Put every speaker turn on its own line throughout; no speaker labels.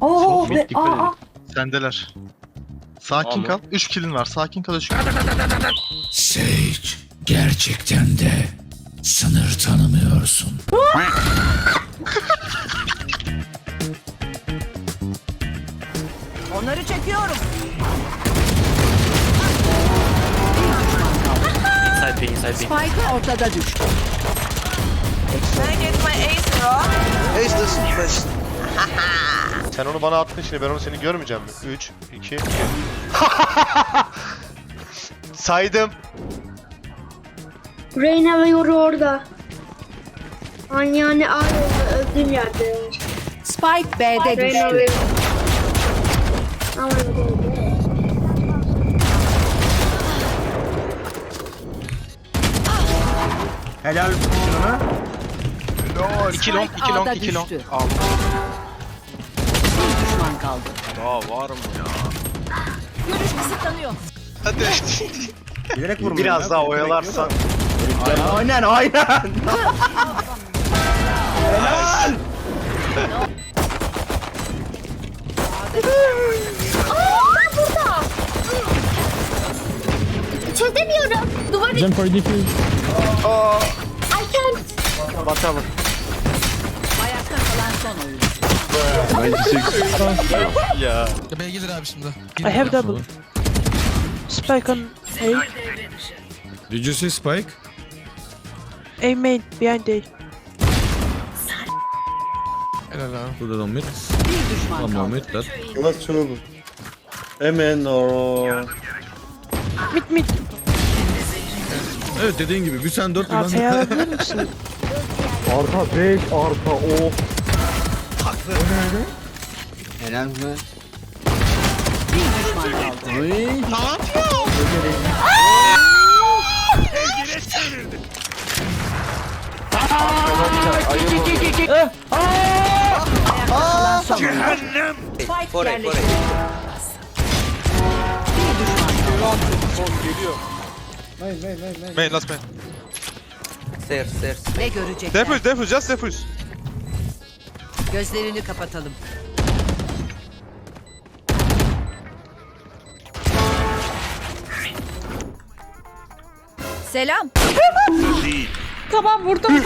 Oo
Çok
be aa, aa.
Sendeler. Sakin
Tamam.
kal. 3 killin var. Sakin kal 3
Sage, gerçekten de sınır tanımıyorsun.
Onları çekiyorum.
Inside B, inside B.
Spike ortada düştü.
Can I get my ace bro?
Ace first. Sen onu bana attın şimdi ben onu seni görmeyeceğim mi? 3, 2, 1. Saydım.
Reyna ve Yoru orada. Anyane A yolda öldüğüm yerde.
Spike B'de
Reyna
düştü.
ve Aman Allah'ım.
Helal sana.
2 long, 2 long,
A'da
2 long.
düştü.
Al.
Kaldı.
Daha var mı ya?
Görüş kısıtlanıyor.
Hadi.
Bilerek vurmuyor.
Biraz
ya.
daha oyalarsan.
Aynen aynen.
Çözemiyorum. Duvarı.
Jump for defuse.
I can't.
Bakalım.
Ayakta kalan son oyuncu.
Ya.
B'ye gelir abi şimdi.
I have double. Spike on A.
Did you see Spike?
A main behind A.
Helal abi. Burada da mid.
Bir düşman
Tamam
kaldı.
mid that.
Let's show Hemen or
Mid mid.
Evet dediğin gibi bir sen dört bir ben.
alabilir misin?
Arka 5 arka o.
Helal mi?
Bir düşman kaldı. Ayakta kalan son oyuncu. Spike yerleştirildi. Bir düşman kaldı.
Main, last main.
Ne görecekler?
Defuse, defuse, just defuse.
Gözlerini kapatalım. Selam.
Tamam vurdum.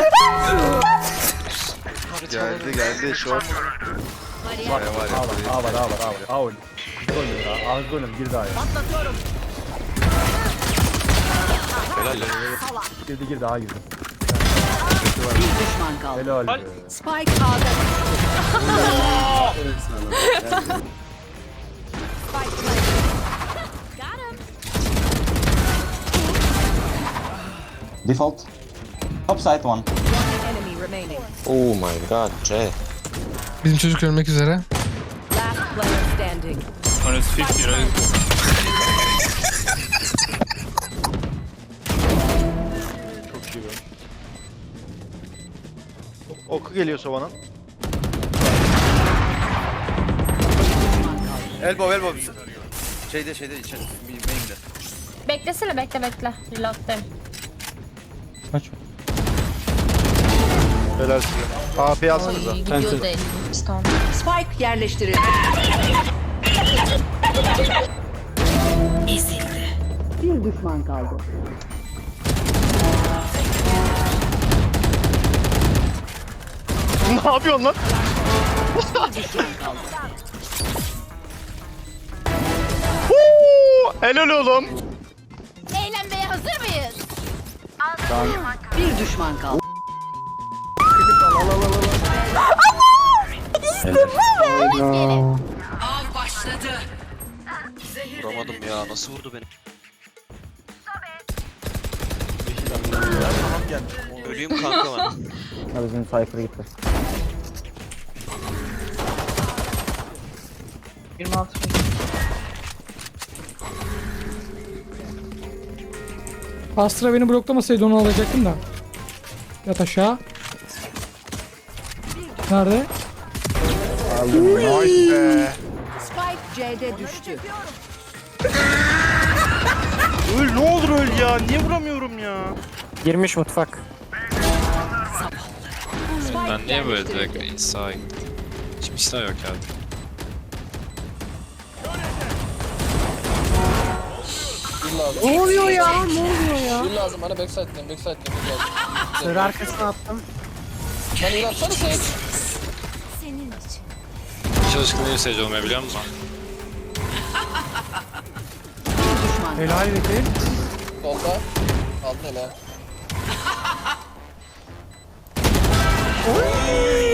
Geldi geldi short.
Var A var A var var. A oyun. Gir oyunu daha. A hızlı oynayalım gir daha ya.
Patlatıyorum.
Girdi girdi A girdi.
Bir düşman kaldı.
Helal. be.
Spike A'da
default. Upside one.
enemy remaining.
Oh my god, Jay.
Bizim çocuk ölmek üzere.
Last player standing.
Çok iyi be. Oku geliyor sovanın.
Elbow, elbow. Şeyde, şeyde, içeri. Main'de.
Beklesene bekle bekle. Reload'dayım.
Helal size. AP alsanıza.
Oy gidiyor da elim. Stone.
Spike yerleştirildi. Bir düşman kaldı.
Ne yapıyorsun lan? Huu, Helal oğlum.
Eğlenmeye hazır mıyız?
Bir düşman kaldı. Av başladı.
Vuramadım ya, nasıl vurdu beni? Öleyim kanka ben.
Hadi bizim Cypher gitti.
26.
Astra beni bloklamasaydı onu alacaktım da. Yat aşağı. Nerede?
Nice be.
Spike C'de düştü.
Öl ne olur öl ya. Niye vuramıyorum ya?
Girmiş mutfak.
Ben niye böyle direkt insağa gittim? Şimdi silah yok
geldi.
Ne oluyor ya? Ne oluyor ya?
Yıl lazım bana backside'den backside'den yıl lazım.
Sır arkasına attım.
Sen yıl atsana sen. Senin için.
Çalışkın niye seyirci olmayı biliyor musun?
Helal edeyim.
Solda. Aldın helal. Ui!